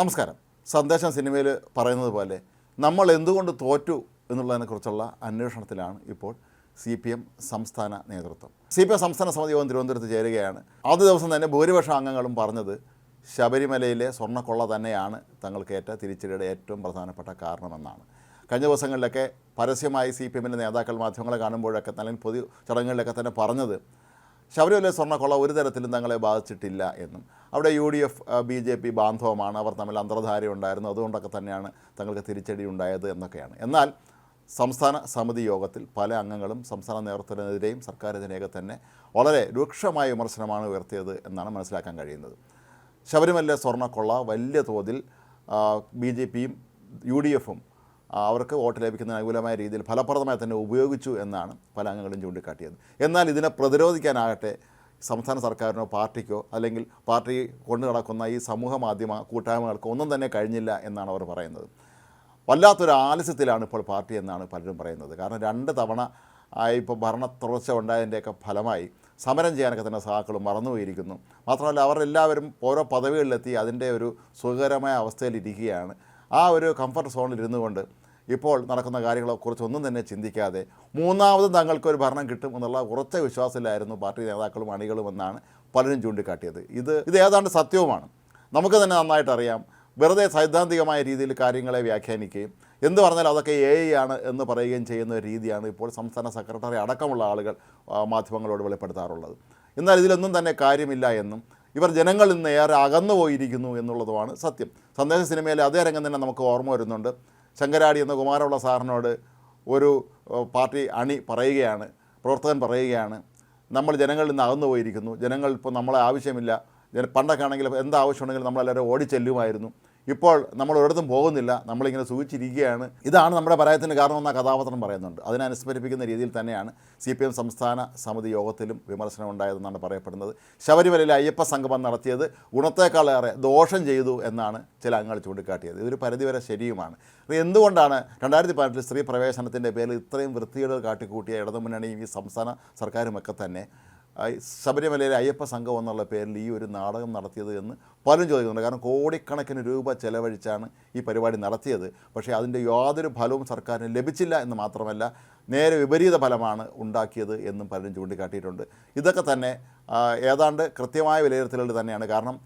നമസ്കാരം. സന്ദേശം സിനിമയിൽ പറയുന്നത് പോലെ നമ്മൾ എന്തുകൊണ്ട് തോറ്റു എന്നുള്ളതിനെക്കുറിച്ചുള്ള അന്വേഷണത്തിലാണ് ഇപ്പോൾ സി പി എം സംസ്ഥാന നേതൃത്വം. സി പി എം സംസ്ഥാന സമിതി യോഗം തിരുവനന്തപുരത്ത് ചേരുകയാണ്. ആദ്യ ദിവസം തന്നെ ഭൂരിപക്ഷം അംഗങ്ങളും പറഞ്ഞത് ശബരിമലയിലെ സ്വർണക്കൊള്ള തന്നെയാണ് തങ്ങൾക്കേറ്റ തിരിച്ചടിയുടെ ഏറ്റവും പ്രധാനപ്പെട്ട കാരണമെന്നാണ്. കഴിഞ്ഞ ദിവസങ്ങളിലൊക്കെ പരസ്യമായി സി പി എമ്മിന്റെ നേതാക്കൾ മാധ്യമങ്ങളെ കാണുമ്പോഴൊക്കെ അല്ലെങ്കിൽ പൊതു ചടങ്ങുകളിലൊക്കെ തന്നെ പറഞ്ഞത് ശബരിമല സ്വർണക്കൊള്ള ഒരു തരത്തിലും തങ്ങളെ ബാധിച്ചിട്ടില്ല എന്നും. അവിടെ U D F B J P ബാന്ധവമാണ്. അവർ തമ്മിൽ അന്തർധാര ഉണ്ടായിരുന്നു. അതുകൊണ്ടൊക്കെ തന്നെയാണ് തങ്ങൾക്ക് തിരിച്ചടി ഉണ്ടായത് എന്നൊക്കെയാണ്. എന്നാൽ സംസ്ഥാന സമിതി യോഗത്തിൽ പല അംഗങ്ങളും സംസ്ഥാന നേതൃത്വത്തിനെതിരെയും സർക്കാരിനെതിരെയൊക്കെ തന്നെ വളരെ രൂക്ഷമായ വിമർശനമാണ് ഉയർത്തിയത് എന്നാണ് മനസ്സിലാക്കാൻ കഴിയുന്നത്. ശബരിമല സ്വർണക്കൊള്ള വലിയ തോതിൽ ബി ജെ പിയും യു ഡി എഫും അവർക്ക് വോട്ട് ലഭിക്കുന്നതിന് അനുകൂലമായ രീതിയിൽ ഫലപ്രദമായി തന്നെ ഉപയോഗിച്ചു എന്നാണ് പല അംഗങ്ങളും ചൂണ്ടിക്കാട്ടിയത്. എന്നാൽ ഇതിനെ പ്രതിരോധിക്കാനാകട്ടെ സംസ്ഥാന സർക്കാരിനോ പാർട്ടിക്കോ അല്ലെങ്കിൽ പാർട്ടി കൊണ്ടു നടക്കുന്ന ഈ സമൂഹ മാധ്യമ കൂട്ടായ്മകൾക്കോ ഒന്നും തന്നെ കഴിഞ്ഞില്ല എന്നാണ് അവർ പറയുന്നത്. വല്ലാത്തൊരു ആലസ്യത്തിലാണ് ഇപ്പോൾ പാർട്ടി എന്നാണ് പലരും പറയുന്നത്. കാരണം രണ്ട് തവണ ഇപ്പോൾ ഭരണ തുടർച്ച ഉണ്ടായതിന്റെയൊക്കെ ഫലമായി സമരം ചെയ്യാനൊക്കെ തന്നെ സഹാക്കൾ മറന്നുപോയിരിക്കുന്നു. മാത്രമല്ല അവരെല്ലാവരും ഓരോ പദവികളിലെത്തി അതിന്റെ ഒരു സുഖകരമായ അവസ്ഥയിലിരിക്കുകയാണ്. ആ ഒരു കംഫർട്ട് സോണിൽ ഇരുന്നു കൊണ്ട് ഇപ്പോൾ നടക്കുന്ന കാര്യങ്ങളെ ഒന്നും തന്നെ ചിന്തിക്കാതെ മൂന്നാമതും തങ്ങൾക്കൊരു ഭരണം കിട്ടും എന്നുള്ള ഉറച്ച വിശ്വാസത്തിലായിരുന്നു പാർട്ടി നേതാക്കളും അണികളും എന്നാണ് പലരും ചൂണ്ടിക്കാട്ടിയത്. ഇത് ഇത് ഏതാണ്ട് സത്യവുമാണ്. നമുക്ക് തന്നെ നന്നായിട്ട് അറിയാം. വെറുതെ സൈദ്ധാന്തികമായ രീതിയിൽ കാര്യങ്ങളെ വ്യാഖ്യാനിക്കുകയും എന്ന് പറഞ്ഞാൽ അതൊക്കെ എ ആണ് എന്ന് പറയുകയും ചെയ്യുന്ന രീതിയാണ് ഇപ്പോൾ സംസ്ഥാന സെക്രട്ടറി അടക്കമുള്ള ആളുകൾ മാധ്യമങ്ങളോട് വെളിപ്പെടുത്താറുള്ളത്. എന്നാൽ ഇതിലൊന്നും തന്നെ കാര്യമില്ല എന്നും ഇവർ ജനങ്ങളിൽ നിന്ന് ഏറെ അകന്നു പോയിരിക്കുന്നു എന്നുള്ളതുമാണ് സത്യം. സന്ദേശ സിനിമയിലെ അതേ രംഗം തന്നെ നമുക്ക് ഓർമ്മ വരുന്നുണ്ട്. ശങ്കരാടി എന്ന കുമാരമുള്ള സാറിനോട് ഒരു പാർട്ടി അണി പറയുകയാണ് പ്രവർത്തകൻ പറയുകയാണ് നമ്മൾ ജനങ്ങളിൽ നിന്ന് അകന്നു പോയിരിക്കുന്നു ജനങ്ങൾ ഇപ്പോൾ നമ്മളെ ആവശ്യമില്ല. പണ്ടൊക്കെ ആണെങ്കിൽ എന്താവശ്യമുണ്ടെങ്കിലും നമ്മളെല്ലാവരും ഓടിച്ചെല്ലുമായിരുന്നു. ഇപ്പോൾ നമ്മൾ ഒരിടത്തും പോകുന്നില്ല നമ്മളിങ്ങനെ സൂചിച്ചിരിക്കുകയാണ്. ഇതാണ് നമ്മുടെ പരാജയത്തിന് കാരണമെന്ന കഥാപാത്രം പറയുന്നുണ്ട്. അതിനനുസ്മരിപ്പിക്കുന്ന രീതിയിൽ തന്നെയാണ് സി പി എം സംസ്ഥാന സമിതി യോഗത്തിലും വിമർശനം ഉണ്ടായതെന്നാണ് പറയപ്പെടുന്നത്. ശബരിമലയിലെ അയ്യപ്പ സംഗമം നടത്തിയത് ഗുണത്തേക്കാളേറെ ദോഷം ചെയ്തു എന്നാണ് ചില അംഗങ്ങൾ ചൂണ്ടിക്കാട്ടിയത്. ഇതൊരു പരിധിവരെ ശരിയുമാണ്. എന്തുകൊണ്ടാണ് രണ്ടായിരത്തി പതിനെട്ടിൽ സ്ത്രീ പ്രവേശനത്തിന്റെ പേരിൽ ഇത്രയും വൃത്തികേട് കാട്ടിക്കൂട്ടിയ ഇടതുമുന്നണിയും ഈ സംസ്ഥാന സർക്കാരുമൊക്കെ തന്നെ ശബരിമലയിലെ അയ്യപ്പ സംഘം എന്നുള്ള പേരിൽ ഈ ഒരു നാടകം നടത്തിയത് എന്ന് പലരും ചോദിക്കുന്നുണ്ട്. കാരണം കോടിക്കണക്കിന് രൂപ ചെലവഴിച്ചാണ് ഈ പരിപാടി നടത്തിയത്. പക്ഷേ അതിന്റെ യാതൊരു ഫലവും സർക്കാരിന് ലഭിച്ചില്ല എന്ന് മാത്രമല്ല നേരെ വിപരീത ഫലമാണ് ഉണ്ടാക്കിയത് എന്നും പലരും ചൂണ്ടിക്കാട്ടിയിട്ടുണ്ട്. ഇതൊക്കെ തന്നെ ഏതാണ്ട് കൃത്യമായ വിലയിരുത്തലുകൾ തന്നെയാണ്. കാരണം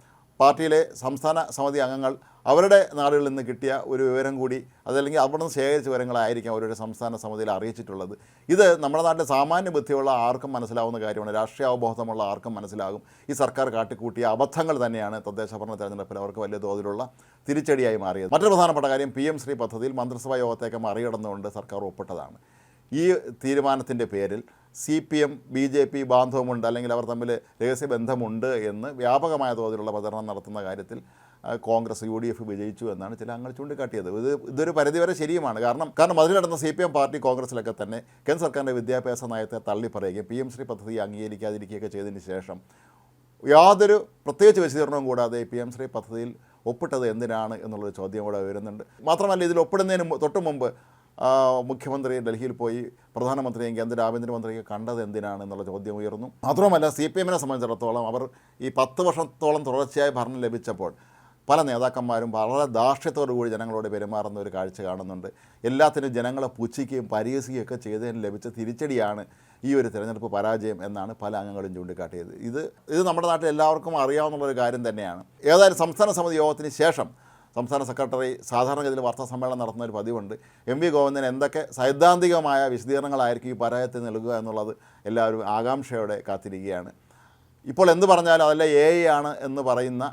പാർട്ടിയിലെ സംസ്ഥാന സമിതി അംഗങ്ങൾ അവരുടെ നാടുകളിൽ നിന്ന് കിട്ടിയ ഒരു വിവരം കൂടി അതല്ലെങ്കിൽ അവിടെ നിന്ന് ശേഖരിച്ച വിവരങ്ങളായിരിക്കും അവരുടെ സംസ്ഥാന സമിതിയിൽ അറിയിച്ചിട്ടുള്ളത്. ഇത് നമ്മുടെ നാട്ടിലെ സാമാന്യ ബുദ്ധിയുള്ള ആർക്കും മനസ്സിലാവുന്ന കാര്യമാണ്. രാഷ്ട്രീയ അവബോധമുള്ള ആർക്കും മനസ്സിലാകും. ഈ സർക്കാർ കാട്ടിക്കൂട്ടിയ അബദ്ധങ്ങൾ തന്നെയാണ് തദ്ദേശ ഭരണ തെരഞ്ഞെടുപ്പിൽ അവർക്ക് വലിയ തോതിലുള്ള തിരിച്ചടിയായി മാറിയത്. മറ്റൊരു പ്രധാനപ്പെട്ട കാര്യം പി എം ശ്രീ പദ്ധതിയിൽ മന്ത്രിസഭാ യോഗത്തേക്ക് മറികടന്നുകൊണ്ട് സർക്കാർ ഒപ്പിട്ടതാണ്. ഈ തീരുമാനത്തിന്റെ പേരിൽ C P M B J P ബാന്ധവമുണ്ട് അല്ലെങ്കിൽ അവർ തമ്മിൽ രഹസ്യ ബന്ധമുണ്ട് എന്ന് വ്യാപകമായ തോതിലുള്ള പ്രചരണം നടത്തുന്ന കാര്യത്തിൽ കോൺഗ്രസ് യു ഡി എഫ് വിജയിച്ചു എന്നാണ് ചില അംഗങ്ങൾ ചൂണ്ടിക്കാട്ടിയത്. ഇത് ഇതൊരു പരിധിവരെ ശരിയുമാണ്. കാരണം കാരണം അതിൽ നടന്ന സി പി എം പാർട്ടി കോൺഗ്രസിലൊക്കെ തന്നെ കേന്ദ്ര സർക്കാരിന്റെ വിദ്യാഭ്യാസ നയത്തെ തള്ളിപ്പറയുകയും പി എം ശ്രീ പദ്ധതി അംഗീകരിക്കാതിരിക്കുകയൊക്കെ ചെയ്തതിന് ശേഷം യാതൊരു പ്രത്യേകിച്ച് വിശദീകരണവും കൂടാതെ പി എം ശ്രീ പദ്ധതിയിൽ ഒപ്പിട്ടത് എന്തിനാണ് എന്നുള്ളൊരു ചോദ്യം കൂടെ വരുന്നുണ്ട് മാത്രമല്ല ഇതിൽ ഒപ്പിടുന്നതിന് തൊട്ട് മുമ്പ് മുഖ്യമന്ത്രി ഡൽഹിയിൽ പോയി പ്രധാനമന്ത്രിയും കേന്ദ്ര ആഭ്യന്തരമന്ത്രിയും കണ്ടത് എന്തിനാണ് എന്നുള്ള ചോദ്യം ഉയർന്നു. മാത്രമല്ല സി പി എമ്മിനെ സംബന്ധിച്ചിടത്തോളം അവർ ഈ പത്ത് വർഷത്തോളം തുടർച്ചയായി ഭരണം ലഭിച്ചപ്പോൾ പല നേതാക്കന്മാരും വളരെ ധാർഷ്ട്യത്തോടു കൂടി ജനങ്ങളോട് പെരുമാറുന്ന ഒരു കാഴ്ച കാണുന്നുണ്ട്. എല്ലാത്തിനും ജനങ്ങളെ പുച്ഛിക്കുകയും പരിഹസിക്കുകയും ഒക്കെ ചെയ്തതിന് ലഭിച്ച തിരിച്ചടിയാണ് ഈ ഒരു തിരഞ്ഞെടുപ്പ് പരാജയം എന്നാണ് പല അംഗങ്ങളും ചൂണ്ടിക്കാട്ടിയത്. ഇത് ഇത് നമ്മുടെ നാട്ടിൽ എല്ലാവർക്കും അറിയാവുന്ന ഒരു കാര്യം തന്നെയാണ്. ഏതായാലും സംസ്ഥാന സമിതി യോഗത്തിന് ശേഷം സംസ്ഥാന സെക്രട്ടറി സാധാരണഗതിയിൽ വാർത്താ സമ്മേളനം നടത്തുന്ന ഒരു പതിവുണ്ട്. എം വി ഗോവിന്ദൻ എന്തൊക്കെ സൈദ്ധാന്തികമായ വിശദീകരണങ്ങളായിരിക്കും ഈ പരാജയത്തിൽ നൽകുക എന്നുള്ളത് എല്ലാവരും ആകാംക്ഷയോടെ കാത്തിരിക്കുകയാണ്. ഇപ്പോൾ എന്ത് പറഞ്ഞാലും അതല്ല എ ആണ് എന്ന് പറയുന്ന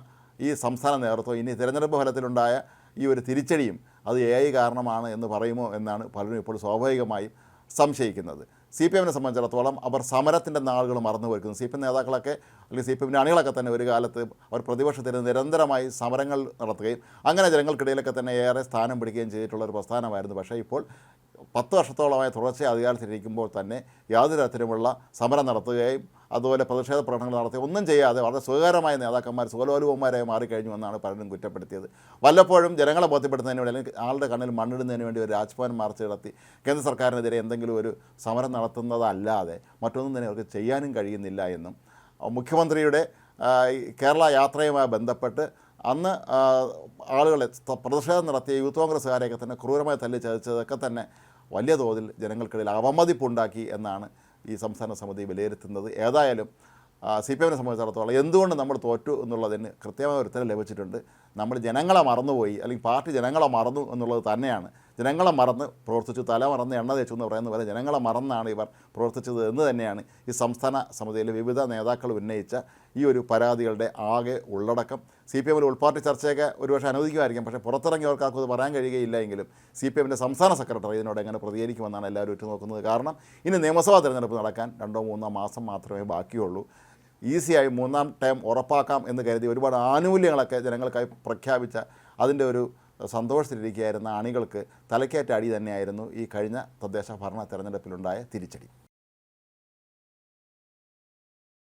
ഈ സംസ്ഥാന നേതൃത്വം ഇനി തിരഞ്ഞെടുപ്പ് ഫലത്തിലുണ്ടായ ഈ ഒരു തിരിച്ചടിയും അത് എ കാരണമാണ് എന്ന് പറയുമോ എന്നാണ് പലരും ഇപ്പോൾ സ്വാഭാവികമായും സംശയിക്കുന്നത്. സി പി എമ്മിനെ സംബന്ധിച്ചിടത്തോളം അവർ സമരത്തിന്റെ നാളുകൾ മറന്നു വെക്കുന്നു സി പി എം നേതാക്കളൊക്കെ അല്ലെങ്കിൽ സി പി എമ്മിന്റെ അണികളൊക്കെ തന്നെ ഒരു കാലത്ത് അവർ പ്രതിപക്ഷത്തിന് നിരന്തരമായി സമരങ്ങൾ നടത്തുകയും അങ്ങനെ ജനങ്ങൾക്കിടയിലൊക്കെ തന്നെ ഏറെ സ്ഥാനം പിടിക്കുകയും ചെയ്തിട്ടുള്ള ഒരു പ്രസ്ഥാനമായിരുന്നു. പക്ഷേ ഇപ്പോൾ പത്ത് വർഷത്തോളമായി തുടർച്ചയായി അധികാരത്തിലിരിക്കുമ്പോൾ തന്നെ യാതൊരു തരത്തിലുമുള്ള സമരം നടത്തുകയും അതുപോലെ പ്രതിഷേധ പ്രകടനങ്ങൾ നടത്തി. ഒന്നും ചെയ്യാതെ വളരെ സുഖകരമായ നേതാക്കന്മാർ സുഖലോലുപന്മാരായി മാറിക്കഴിഞ്ഞു എന്നാണ് പലരും കുറ്റപ്പെടുത്തിയത്. വല്ലപ്പോഴും ജനങ്ങളെ ബോധ്യപ്പെടുത്തുന്നതിന് വേണ്ടി അല്ലെങ്കിൽ ആളുടെ കണ്ണിൽ മണ്ണിടുന്നതിന് വേണ്ടി ഒരു രാജ്ഭവൻ മാർച്ച് നടത്തി. കേന്ദ്ര സർക്കാരിനെതിരെ എന്തെങ്കിലും ഒരു സമരം നടത്തുന്നതല്ലാതെ മറ്റൊന്നും തന്നെ അവർക്ക് ചെയ്യാനും കഴിയുന്നില്ല എന്നും. മുഖ്യമന്ത്രിയുടെ കേരള യാത്രയുമായി ബന്ധപ്പെട്ട് അന്ന് ആളുകളെ പ്രതിഷേധം നടത്തിയ യൂത്ത് കോൺഗ്രസ്സുകാരെയൊക്കെ തന്നെ ക്രൂരമായി തല്ലി ചതച്ചതൊക്കെ തന്നെ വലിയ തോതിൽ ജനങ്ങൾക്കിടയിൽ അവമതിപ്പുണ്ടാക്കി എന്നാണ് ഈ സംസ്ഥാന സമിതി വിലയിരുത്തുന്നത് ഏതായാലും സി പി എമ്മിനെ സംബന്ധിച്ചിടത്തോളം എന്തുകൊണ്ട് നമ്മൾ തോറ്റു എന്നുള്ളതിന് കൃത്യമായ ഒരു ഉത്തരം ലഭിച്ചിട്ടുണ്ട്. നമ്മൾ ജനങ്ങളെ മറന്നുപോയി അല്ലെങ്കിൽ പാർട്ടി ജനങ്ങളെ മറന്നു എന്നുള്ളത് തന്നെയാണ്. ജനങ്ങളെ മറന്ന് പ്രവർത്തിച്ചു തല മറന്ന് എണ്ണ തേച്ചു എന്ന് പറയുന്ന പോലെ ജനങ്ങളെ മറന്നാണ് ഇവർ പ്രവർത്തിച്ചത് എന്ന് തന്നെയാണ് ഈ സംസ്ഥാന സമിതിയിലെ വിവിധ നേതാക്കൾ ഉന്നയിച്ച ഈ ഒരു പരാതികളുടെ ആകെ ഉള്ളടക്കം. സി പി എമ്മിൽ ഉൾപാർട്ടി ചർച്ചയൊക്കെ ഒരുപക്ഷെ അനുവദിക്കുമായിരിക്കും പക്ഷേ പുറത്തിറങ്ങിയവർക്ക് ആർക്കും അത് പറയാൻ കഴിയുകയില്ല എങ്കിലും സി പി എമ്മിന്റെ സംസ്ഥാന സെക്രട്ടറി ഇതിനോട് എങ്ങനെ പ്രതികരിക്കുമെന്നാണ് എല്ലാവരും ഉറ്റുനോക്കുന്നത്. കാരണം ഇനി നിയമസഭാ തിരഞ്ഞെടുപ്പ് നടക്കാൻ രണ്ടോ മൂന്നോ മാസം മാത്രമേ ബാക്കിയുള്ളൂ. ഈസിയായി മൂന്നാം ടൈം ഉറപ്പാക്കാം എന്ന് കരുതി ഒരുപാട് ആനുകൂല്യങ്ങളൊക്കെ ജനങ്ങൾക്കായി പ്രഖ്യാപിച്ച അതിന്റെ ഒരു സന്തോഷത്തിലിരിക്കുകയായിരുന്ന അണികൾക്ക് തലക്കേറ്റ അടി തന്നെയായിരുന്നു ഈ കഴിഞ്ഞ തദ്ദേശ ഭരണ തെരഞ്ഞെടുപ്പിലുണ്ടായ തിരിച്ചടി.